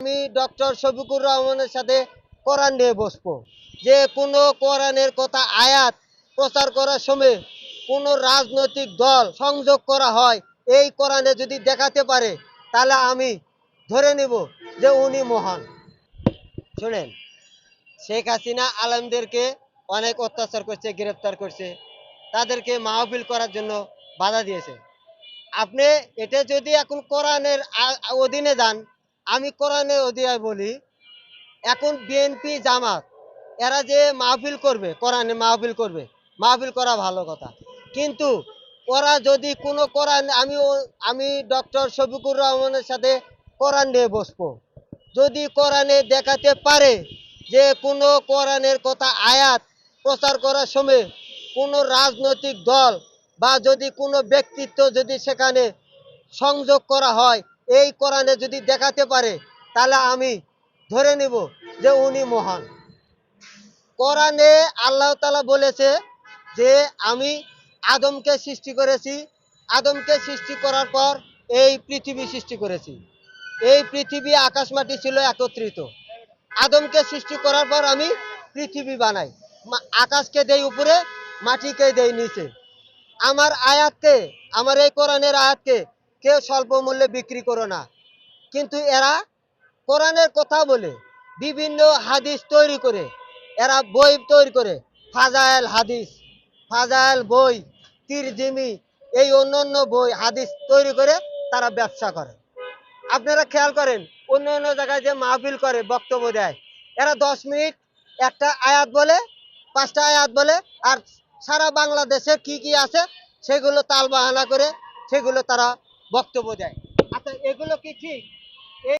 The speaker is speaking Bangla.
আমি ডক্টর শফিকুর রহমানের সাথে কোরআন নিয়ে বসবো। যে কোনো কোরআনের কথা আয়াত প্রচার করার সময় কোনো রাজনৈতিক দল সংযোগ করা হয়, এই কোরআনে যদি দেখাতে পারে, তাহলে আমি ধরে নেব যে উনি মহান। শুনেন, শেখ হাসিনা আলমদেরকে অনেক অত্যাচার করছে, গ্রেপ্তার করছে, তাদেরকে মাহফিল করার জন্য বাধা দিয়েছে। আপনি এটা যদি এখন কোরআনের অধীনে যান আমি কোরআনের অধীনে বলি, এখন বিএনপি, জামাত, এরা যে মাহফিল করবে, কোরআনে মাহফিল করবে, মাহফিল করা ভালো কথা। কিন্তু ওরা যদি কোনো কোরআন, আমি আমি ডক্টর শফিকুর রহমানের সাথে কোরআন নিয়ে বসবো। যদি কোরআনে দেখাতে পারে যে কোনো কোরআনের কথা আয়াত প্রচার করার সময় কোনো রাজনৈতিক দল বা যদি কোনো ব্যক্তিত্ব যদি সেখানে সংযোগ করা হয় এই কোরআনে যদি দেখাতে পারে, তাহলে আমি ধরে নেব যে উনি মহান। কোরআনে আল্লাহ তালা বলেছে যে আমি আদমকে সৃষ্টি করেছি, আদমকে সৃষ্টি করার পর এই পৃথিবী সৃষ্টি করেছি। এই পৃথিবী আকাশ মাটি ছিল একত্রিত। আদমকে সৃষ্টি করার পর আমি পৃথিবী বানাই। আকাশকে দেই উপরে, মাটিকে দেই নিচে। আমার আয়াতকে, আমার এই কোরআনের আয়াতকে কেউ স্বল্প মূল্যে বিক্রি করো না। কিন্তু এরা কোরআনের কথা বলে, বিভিন্ন হাদিস তৈরি করে। এরা বই তৈরি করে ফাজায়েল হাদিস ফাজায়েল বই তিরজিমি এই অন্য অন্য বই, হাদিস তৈরি করে তারা ব্যবসা করে। আপনারা খেয়াল করেন অন্য অন্য জায়গায় যে মাহফিল করে, বক্তব্য দেয়, এরা দশ মিনিট একটা আয়াত বলে, পাঁচটা আয়াত বলে, আর সারা বাংলাদেশে কি কি আছে, সেগুলো তাল বাহানা করে, সেগুলো তারা বক্তব্য দেয়। আচ্ছা এগুলো কি ঠিক?